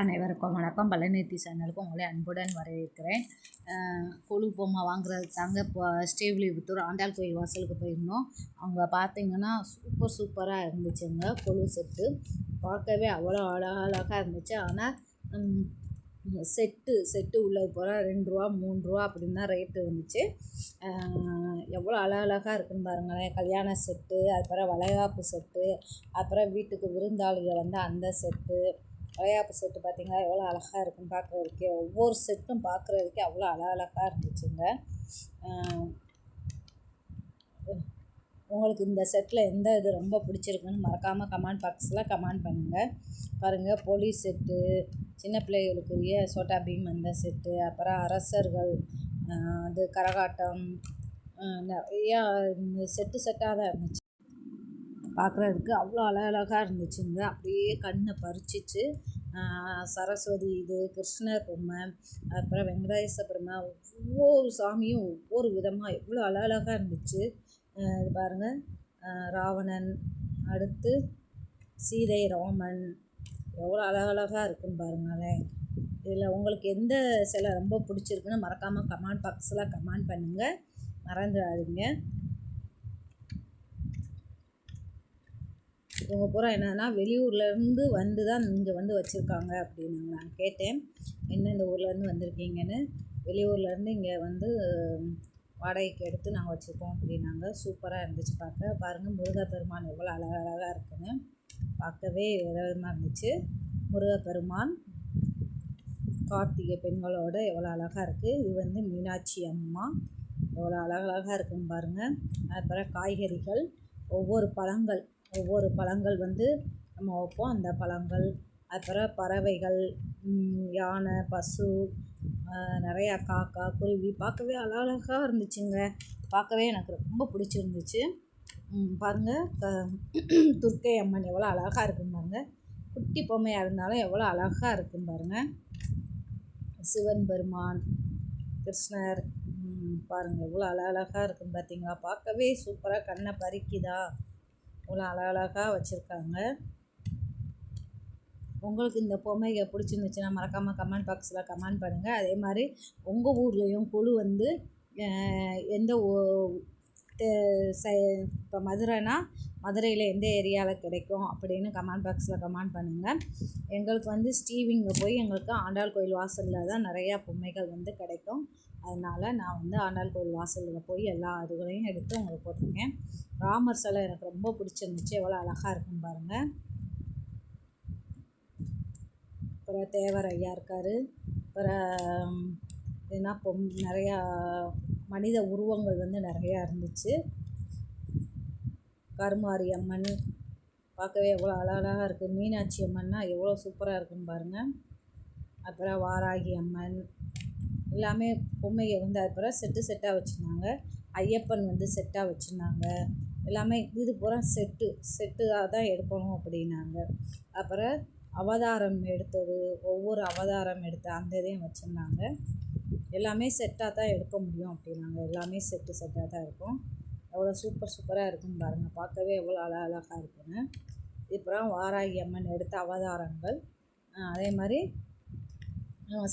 அனைவருக்கும் வணக்கம். பழனித்தி சேனலுக்கு உங்களை அன்புடன் வரவேற்கிறேன். கொழு பொம்மை வாங்குறதுக்கு தாங்க இப்போ ஸ்ரீவில்லிபுத்தூர் ஆண்டாள் கோயில் வாசலுக்கு போயிருந்தோம். அவங்க பார்த்தீங்கன்னா சூப்பர் சூப்பராக இருந்துச்சுங்க கொழு செட்டு பார்க்கவே அவ்வளோ அழகழகாக இருந்துச்சு. ஆனால் செட்டு செட்டு உள்ளது போல் ரெண்டு ரூபா மூணு ரூபா அப்படின்னு தான் ரேட்டு வந்துச்சு எவ்வளோ அழகழகாக இருக்குன்னு பாருங்களேன். கல்யாண செட்டு அப்புறம் வளைகாப்பு செட்டு அப்புறம் வீட்டுக்கு விருந்தாளிகள் வந்து அந்த செட்டு வளைகாப்பு செட்டு பார்த்தீங்களா எவ்வளோ அழகாக இருக்குன்னு பார்க்குறதுக்கே ஒவ்வொரு செட்டும் பார்க்குறதுக்கே அவ்வளோ அழகழகாக இருந்துச்சுங்க. உங்களுக்கு இந்த செட்டில் எந்த இது ரொம்ப பிடிச்சிருக்குன்னு மறக்காமல் கமெண்ட் பாக்ஸில் கமெண்ட் பண்ணுங்கள் பாருங்கள் போலீஸ் செட்டு சின்ன பிள்ளைகளுக்குரிய சோட்டா பீம் அந்த செட்டு அப்புறம் அரசர்கள் அது கரகாட்டம் நிறையா செட்டு செட்டாக தான் இருந்துச்சு. பார்க்குறதுக்கு அவ்வளோ அழகழகாக இருந்துச்சுங்க. அப்படியே கண்ணை பறிச்சிச்சு. சரஸ்வதி இது கிருஷ்ணர் பொம்மை அப்புறம் வெங்கடேச பொம்மை ஒவ்வொரு சாமியும் ஒவ்வொரு விதமாக எவ்வளோ அழகழகாக இருந்துச்சு. இது பாருங்கள் ராவணன் அடுத்து சீதை ராமன். எவ்வளோ அழகழகாக இருக்குன்னு பாருங்களேன். இதில் உங்களுக்கு எந்த சிலை ரொம்ப பிடிச்சிருக்குன்னு மறக்காமல் கமெண்ட் பாக்ஸில் கமெண்ட் பண்ணுங்கள் மறந்துடாதீங்க. இவங்க பூரா என்னன்னா வெளியூர்லேருந்து வந்து தான் இங்கே வந்து வச்சுருக்காங்க அப்படின்னு நான் கேட்டேன். என்ன இந்த ஊர்லேருந்து வந்திருக்கீங்கன்னு? வெளியூர்லேருந்து இங்கே வந்து வாடகைக்கு எடுத்து நாங்கள் வச்சுருக்கோம் அப்படின்னாங்க. சூப்பராக இருந்துச்சு பார்க்க. பாருங்கள் முருகப்பெருமான் எவ்வளோ அழகழகாக இருக்குன்னு. பார்க்கவே விதமாக இருந்துச்சு. முருகப்பெருமான் கார்த்திகை பெண்களோட எவ்வளோ அழகாக இருக்குது இது வந்து மீனாட்சி அம்மா எவ்வளோ அழகழகாக இருக்குன்னு பாருங்கள் அப்புறம் காய்கறிகள் ஒவ்வொரு பழங்கள். ஒவ்வொரு பழங்கள் வந்து நம்ம வைப்போம். அந்த பழங்கள் அப்புறம் பறவைகள் யானை பசு நிறையா காக்கா குருவி பார்க்கவே அழகாக இருந்துச்சுங்க. பார்க்கவே எனக்கு ரொம்ப பிடிச்சிருந்துச்சு. பாருங்கள் க- துர்க்கை அம்மன் எவ்வளோ அழகாக இருக்கும் பாருங்க. குட்டி பொம்மையாக இருந்தாலும் எவ்வளோ அழகாக இருக்கும் பாருங்கள் சிவன் பெருமான் கிருஷ்ணர் பாருங்கள் எவ்வளோ அழகழகாக இருக்கும் பார்த்தீங்களா? பார்க்கவே சூப்பராக கண்ணை பறிக்குதா? இவ்வளோ அழகழகாக வச்சுருக்காங்க. உங்களுக்கு இந்த பொம்மைகள் பிடிச்சிருந்துச்சுன்னா மறக்காமல் கமெண்ட் பாக்ஸில் கமெண்ட் பண்ணுங்கள் அதே மாதிரி உங்கள் ஊர்லேயும் குழு வந்து எந்த இப்போ மதுரைனா மதுரையில் எந்த ஏரியாவில் கிடைக்கும் அப்படின்னு கமெண்ட் பாக்ஸில் கமெண்ட் பண்ணுங்கள் எங்களுக்கு வந்து ஸ்டீவிங்க போய் எங்களுக்கு ஆண்டாள் கோயில் வாசலில் தான் நிறையா பொம்மைகள் வந்து கிடைக்கும். அதனால் நான் வந்து ஆனால் கோயில் வாசலில் போய் எல்லா இதுகளையும் எடுத்து உங்களுக்கு போட்டிருக்கேன். ராமர் சிலை எனக்கு ரொம்ப பிடிச்சிருந்துச்சு. எவ்வளோ அழகாக இருக்குன்னு பாருங்கள் அப்புறம் தேவர் ஐயா இருக்கார். அப்புறம் என்ன பொம் நிறையா மனித உருவங்கள் வந்து நிறையா இருந்துச்சு. கருமாரி அம்மன் பார்க்கவே எவ்வளோ அழகழகாக இருக்குது மீனாட்சி அம்மன்னா எவ்வளோ சூப்பராக இருக்குன்னு பாருங்கள் அப்புறம் வாராகி அம்மன் எல்லாமே பொம்மையை வந்து அப்புறம் செட்டு செட்டாக வச்சுருந்தாங்க. ஐயப்பன் வந்து செட்டாக வச்சுருந்தாங்க. எல்லாமே இது பூரா செட்டு செட்டுக்காக தான் எடுக்கணும் அப்படின்னாங்க. அப்புறம் அவதாரம் எடுத்தது ஒவ்வொரு அவதாரம் எடுத்த அந்த இதையும் வச்சுருந்தாங்க. எல்லாமே செட்டாக தான் எடுக்க முடியும் அப்படின்னாங்க. எல்லாமே செட்டு செட்டாக தான் இருக்கும். எவ்வளோ சூப்பர் சூப்பராக இருக்குன்னு பாருங்கள் பார்க்கவே எவ்வளோ அழ அழகாக இருக்குன்னு. இப்போ வாராகி அம்மன் எடுத்த அவதாரங்கள். அதே மாதிரி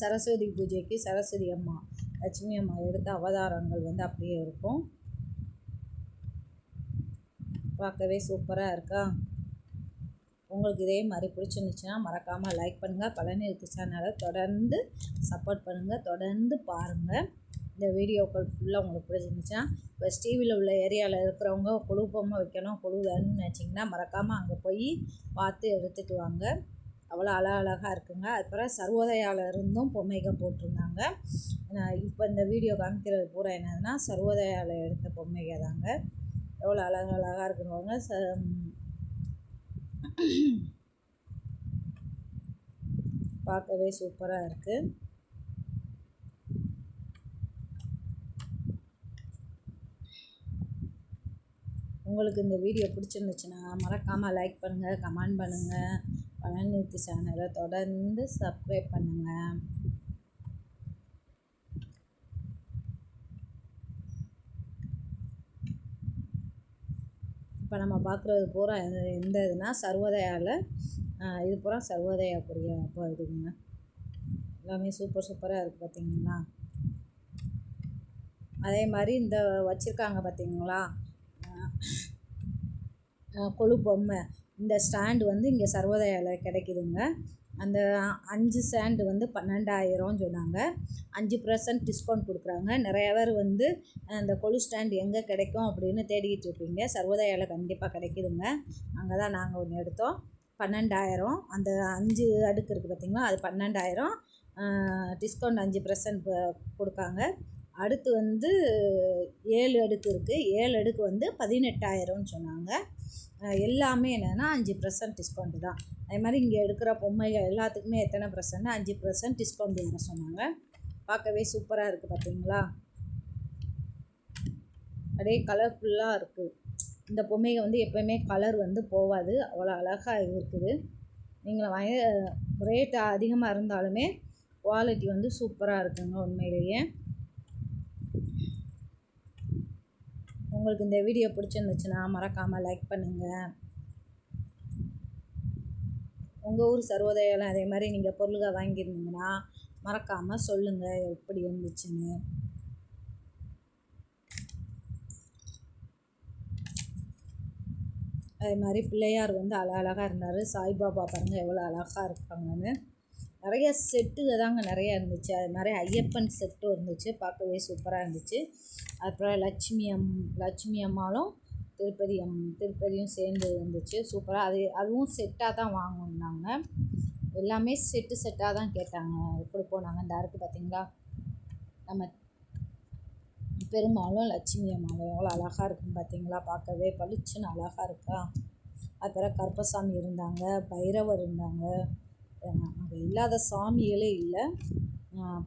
சரஸ்வதி பூஜைக்கு சரஸ்வதி அம்மா லட்சுமி அம்மா எடுத்த அவதாரங்கள் வந்து அப்படியே இருக்கும். பார்க்கவே சூப்பராக இருக்கா? உங்களுக்கு இதே மாதிரி பிடிச்சிருந்துச்சுன்னா மறக்காமல் லைக் பண்ணுங்கள் பழனி இருக்கு சேனலை தொடர்ந்து சப்போர்ட் பண்ணுங்கள் தொடர்ந்து பாருங்கள் இந்த வீடியோக்கள் ஃபுல்லாக உங்களுக்கு பிடிச்சிருந்துச்சுன்னா இப்போ டிவியில் உள்ள ஏரியாவில் இருக்கிறவங்க குழு பொம்மை வைக்கணும். குழு வேணும்னு நினச்சிங்கன்னா மறக்காமல் அங்கே போய் பார்த்து எடுத்துட்டு வாங்க. அவ்வளோ அழகழகாக இருக்குங்க. அதுக்கப்புறம் சர்வோதயாவிலிருந்தும் பொம்மைகள் போட்டிருந்தாங்க. நான் இப்போ இந்த வீடியோ காமிக்கிறது பூரா என்னதுன்னா சர்வோதயாவில் எடுத்த பொம்மைகள் தாங்க. எவ்வளோ அழகழகாக இருக்குன்னு ச பார்க்கவே சூப்பராக இருக்குது உங்களுக்கு இந்த வீடியோ பிடிச்சிருந்துச்சுன்னா மறக்காமல் லைக் பண்ணுங்கள் கமெண்ட் பண்ணுங்கள் பழனித்து சேனலை தொடர்ந்து சப்ஸ்கிரைப் பண்ணுங்கள் இப்போ நம்ம பார்க்குறது பூரா எந்த எந்த இதுனா சர்வோதயாவில் இது பூரா சர்வோதயாக்குரிய அப்போ இதுங்க. எல்லாமே சூப்பர் சூப்பராக இருக்குது பார்த்தீங்களா அதே மாதிரி இந்த வச்சுருக்காங்க பார்த்தீங்களா கொழு பொம்மை. இந்த ஸ்டாண்டு வந்து இங்கே சர்வோதயாவில் கிடைக்குதுங்க. அந்த அஞ்சு ஸ்டாண்டு வந்து பன்னெண்டாயிரம்னு சொன்னாங்க. அஞ்சு பர்சன்ட் டிஸ்கவுண்ட் கொடுக்குறாங்க. நிறைய பேர் வந்து அந்த கொலு ஸ்டாண்ட் எங்கே கிடைக்கும் அப்படின்னு தேடிக்கிட்டு இருப்பீங்க. சர்வோதயாவில் கண்டிப்பாக கிடைக்குதுங்க. அங்கே தான் நாங்கள் ஒன்று எடுத்தோம். பன்னெண்டாயிரம். அந்த அஞ்சு அடுக்கு இருக்குது பார்த்திங்களா அது பன்னெண்டாயிரம். டிஸ்கவுண்ட் அஞ்சு பர்சன்ட் கொடுக்காங்க. அடுத்து வந்து ஏழு அடுக்கு இருக்குது ஏழு அடுக்கு வந்து பதினெட்டாயிரம்னு சொன்னாங்க. எல்லாமே என்னென்னா அஞ்சு பர்சன்ட் டிஸ்கவுண்ட் தான். அதே மாதிரி இங்கே எடுக்கிற பொம்மைகள் எல்லாத்துக்குமே எத்தனை பர்சன்ட்னா அஞ்சு பர்சன்ட் டிஸ்கவுண்ட் வர சொன்னாங்க. பார்க்கவே சூப்பராக இருக்குது பார்த்தீங்களா அப்படியே கலர்ஃபுல்லாக இருக்குது இந்த பொம்மைகள் வந்து எப்போயுமே கலர் வந்து போகாது அவ்வளோ அழகாக இருக்குது. நீங்கள் வாங்க ரேட் அதிகமாக இருந்தாலுமே குவாலிட்டி வந்து சூப்பராக இருக்குங்க உண்மையிலேயே. உங்களுக்கு இந்த வீடியோ பிடிச்சிருந்துச்சுன்னா மறக்காமல் லைக் பண்ணுங்கள் உங்கள் ஊர் சர்வோதயம் அதே மாதிரி நீங்கள் பொருள்கள் வாங்கியிருந்தீங்கன்னா மறக்காமல் சொல்லுங்கள் எப்படி இருந்துச்சுன்னு. அதே மாதிரி பிள்ளையார் வந்து அழகழகாக இருந்தார். சாய்பாபா பாருங்கள் எவ்வளோ அழகாக இருக்காங்கன்னு. நிறைய செட்டு தாங்க நிறையா இருந்துச்சு. அது மாதிரி ஐயப்பன் செட்டும் இருந்துச்சு. பார்க்கவே சூப்பராக இருந்துச்சு. அப்புறம் லட்சுமி அம் லட்சுமி அம்மாளும் திருப்பதி அம் திருப்பதியும் சேர்ந்து இருந்துச்சு சூப்பராக அது அதுவும் செட்டாக தான் வாங்கினாங்க. எல்லாமே செட்டு செட்டாக தான் கேட்டாங்க. எப்படி போனாங்க? இந்த அறுக்கு பார்த்தீங்களா நம்ம பெருமாளும் லட்சுமி அம்மாவும் எவ்வளோ அழகாக இருக்குன்னு பார்த்தீங்களா பார்க்கவே பளிச்சுன்னு அழகாக இருக்கா? அப்புறம் கருப்பசாமி இருந்தாங்க பைரவர் இருந்தாங்க. அங்கே இல்லாத சாமிகளே இல்லை.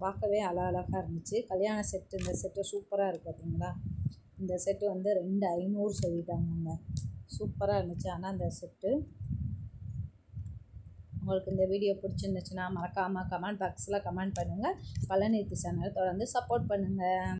பார்க்கவே அழ அழகாக இருந்துச்சு. கல்யாண செட்டு இந்த செட்டு சூப்பராக இருக்குது பார்த்தீங்களா இந்த செட்டு வந்து ரெண்டு ஐநூறு சொல்லிட்டாங்கங்க. சூப்பராக இருந்துச்சு. ஆனால் இந்த செட்டு உங்களுக்கு இந்த வீடியோ பிடிச்சிருந்துச்சுன்னா மறக்காமல் கமெண்ட் பாக்ஸில் கமெண்ட் பண்ணுங்கள் பழனிக்கு சேனல் தொடர்ந்து சப்போர்ட் பண்ணுங்கள்